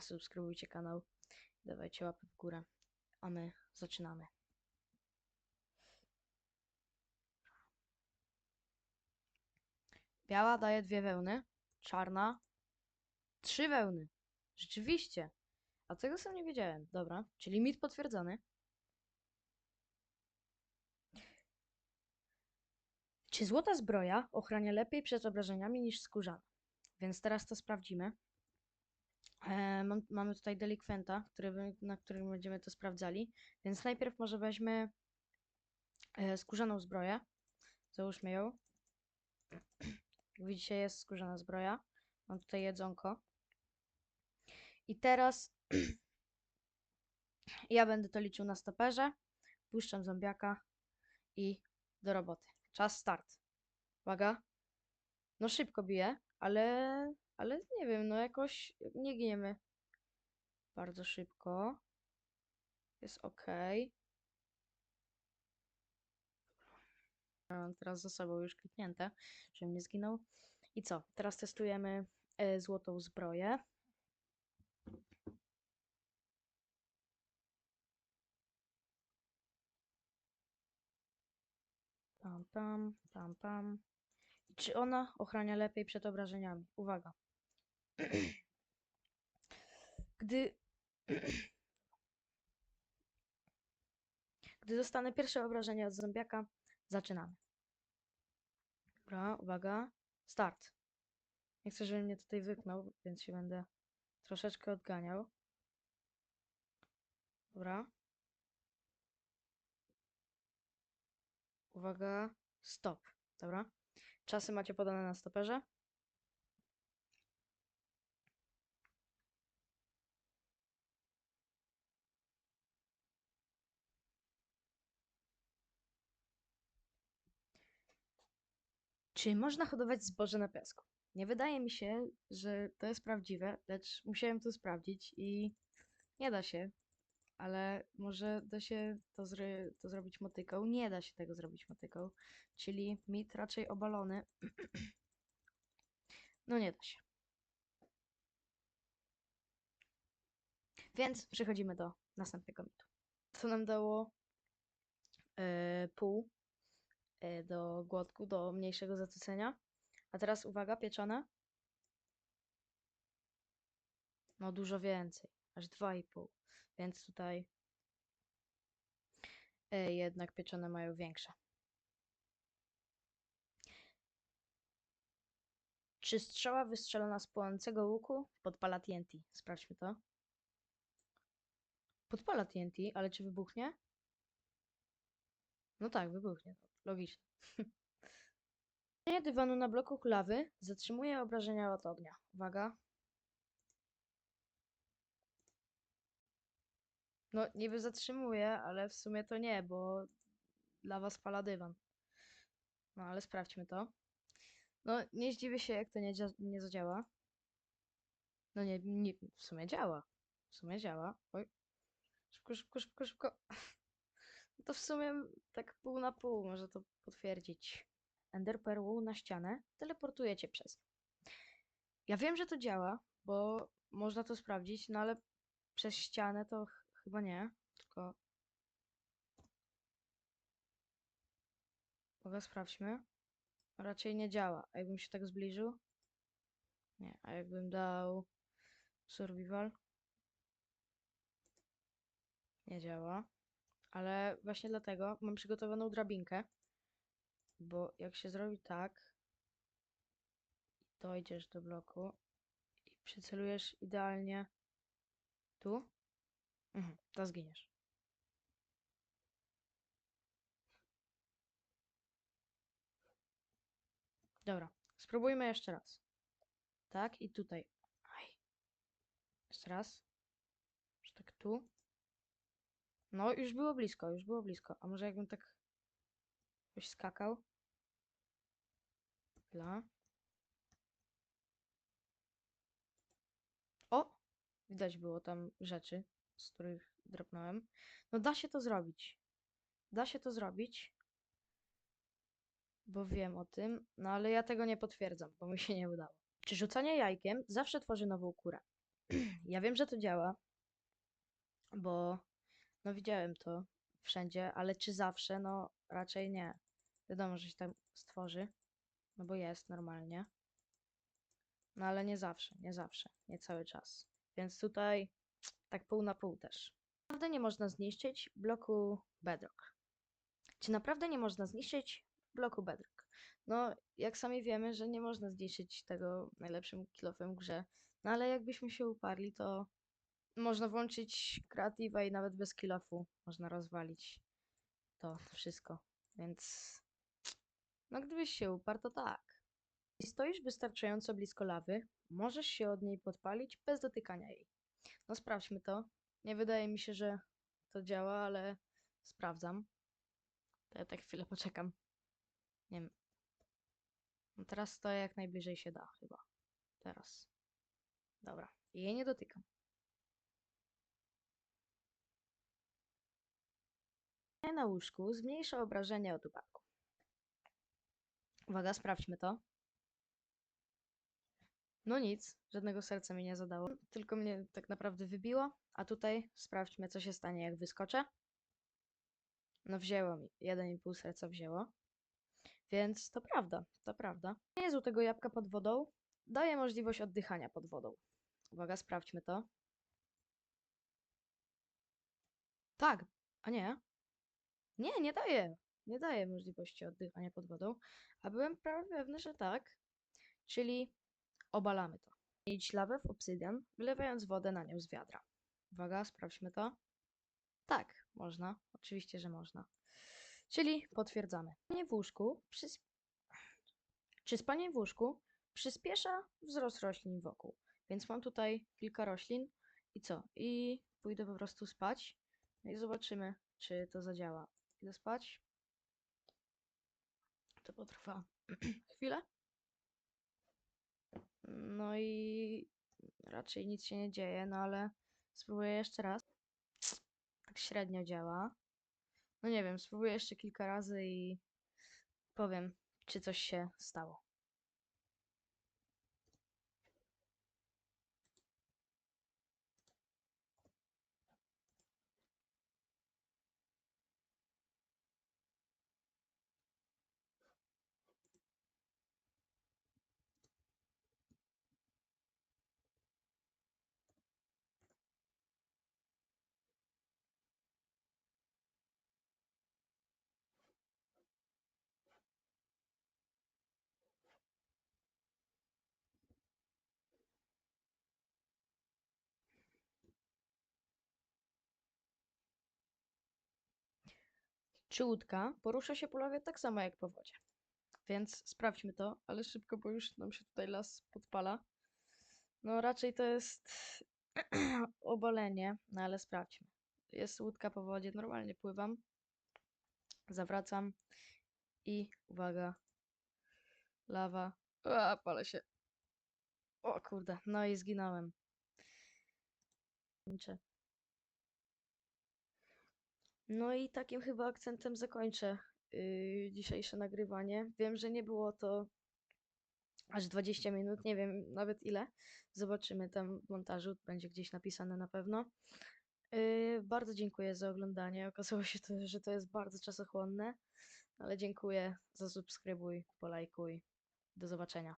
subskrybujcie kanał, dawajcie łapy w górę, a my zaczynamy. Biała daje dwie wełny, czarna trzy wełny. Rzeczywiście. A tego sam nie wiedziałem. Dobra, czyli mit potwierdzony. Czy złota zbroja ochrania lepiej przed obrażeniami niż skórzana? Więc teraz to sprawdzimy. E, mam, mamy tutaj delikwenta, który, na którym będziemy to sprawdzali. Więc najpierw może weźmy e, skórzaną zbroję. Załóżmy ją. Jak widzicie, jest skórzana zbroja. Mam tutaj jedzonko. I teraz ja będę to liczył na stoperze. Puszczam zombiaka i do roboty. Czas start. Uwaga. No szybko bije, ale, ale nie wiem, no jakoś nie giniemy bardzo szybko. Jest ok. Mam teraz za sobą już kliknięte, żebym nie zginął. I co? Teraz testujemy e, złotą zbroję. Pam, pam, pam. I Czy ona ochrania lepiej przed obrażeniami? Uwaga. Gdy. Gdy dostanę pierwsze obrażenie od zombiaka, zaczynamy. Dobra, uwaga. Start. Nie chcę, żeby mnie tutaj wypnął, więc się będę troszeczkę odganiał. Dobra. Uwaga, stop. Dobra. Czasy macie podane na stoperze. Czy można hodować zboże na piasku? Nie wydaje mi się, że to jest prawdziwe, lecz musiałem to sprawdzić i nie da się. Ale może da się to, zry, to zrobić motyką? Nie da się tego zrobić motyką. Czyli mit raczej obalony. No nie da się. Więc przechodzimy do następnego mitu. Co nam dało e, pół do głodku, do mniejszego zasycenia. A teraz uwaga, pieczone. No dużo więcej, aż 2,5. Więc tutaj e, jednak pieczone mają większe. Czy strzała wystrzelona z płonącego łuku podpala TNT? Sprawdźmy to. Podpala TNT, ale czy wybuchnie? No tak, wybuchnie. Logicznie. Stawianie dywanu na bloku lawy zatrzymuje obrażenia od ognia. Uwaga. No, niby zatrzymuje, ale w sumie to nie, bo lawa spala dywan. No, ale sprawdźmy to. No, nie zdziwię się, jak to nie, nie zadziała. No nie, nie, w sumie działa. W sumie działa. Oj. Szybko, szybko, szybko, szybko. To w sumie tak pół na pół może to potwierdzić. Ender na ścianę teleportujecie przez nią. Ja wiem, że to działa, bo można to sprawdzić, no ale przez ścianę to ch chyba nie, tylko... Uwaga, sprawdźmy. Raczej nie działa. A jakbym się tak zbliżył? Nie. A jakbym dał survival? Nie działa. Ale właśnie dlatego mam przygotowaną drabinkę. Bo jak się zrobi tak, dojdziesz do bloku i przycelujesz idealnie tu, mhm, to zginiesz. Dobra, spróbujmy jeszcze raz. Tak, i tutaj. Aj. Jeszcze raz. Już tak tu. No, już było blisko, już było blisko. A może jakbym tak jakoś skakał? Chwila. O! Widać było tam rzeczy, z których dropnąłem. No da się to zrobić. Da się to zrobić. Bo wiem o tym, no ale ja tego nie potwierdzam, bo mi się nie udało. Czy rzucanie jajkiem zawsze tworzy nową kurę? Ja wiem, że to działa, bo no widziałem to wszędzie, ale czy zawsze? No raczej nie. Wiadomo, że się tam stworzy, no bo jest normalnie. No ale nie zawsze, nie zawsze, nie cały czas. Więc tutaj tak pół na pół też. Naprawdę nie można zniszczyć bloku Bedrock. Czy naprawdę nie można zniszczyć bloku Bedrock? No, jak sami wiemy, że nie można zniszczyć tego najlepszym kilofem grze. No ale jakbyśmy się uparli, to można włączyć kreatywa i nawet bez kilofu można rozwalić to wszystko. Więc no gdybyś się uparł, to tak. Jeśli stoisz wystarczająco blisko lawy, możesz się od niej podpalić bez dotykania jej. No sprawdźmy to. Nie wydaje mi się, że to działa, ale sprawdzam. To ja tak chwilę poczekam. Nie wiem. No teraz stoję jak najbliżej się da, chyba. Teraz. Dobra. I jej nie dotykam. Na łóżku zmniejsza obrażenia od upadku. Uwaga, sprawdźmy to. No nic, żadnego serca mi nie zadało, tylko mnie tak naprawdę wybiło. A tutaj sprawdźmy, co się stanie, jak wyskoczę. No wzięło mi, 1,5 serca wzięło. Więc to prawda, to prawda. Jezu tego jabłka pod wodą daje możliwość oddychania pod wodą. Uwaga, sprawdźmy to. Tak, a nie. Nie, nie daje. Nie daje możliwości oddychania pod wodą. A byłem prawie pewny, że tak. Czyli obalamy to. Idź lawę w obsydian, wylewając wodę na nią z wiadra. Uwaga, sprawdźmy to. Tak, można. Oczywiście, że można. Czyli potwierdzamy. Spanie w łóżku. Czy spanie w łóżku przyspiesza wzrost roślin wokół? Więc mam tutaj kilka roślin i co? I pójdę po prostu spać. No i zobaczymy, czy to zadziała. Idę spać. To potrwa chwilę. No i raczej nic się nie dzieje, no ale spróbuję jeszcze raz. Tak średnio działa. No nie wiem, spróbuję jeszcze kilka razy i powiem, czy coś się stało. Czy łódka porusza się po lawie tak samo jak po wodzie? Więc sprawdźmy to, ale szybko, bo już nam się tutaj las podpala. No raczej to jest obalenie, no ale sprawdźmy. Jest łódka po wodzie, normalnie pływam. Zawracam i uwaga, lawa. A, palę się. O kurde, no i zginąłem. No i takim chyba akcentem zakończę yy, dzisiejsze nagrywanie. Wiem, że nie było to aż 20 minut, nie wiem nawet ile. Zobaczymy tam w montażu, będzie gdzieś napisane na pewno. Yy, bardzo dziękuję za oglądanie. Okazało się, to, że to jest bardzo czasochłonne, ale dziękuję. Zasubskrybuj, polajkuj. Do zobaczenia.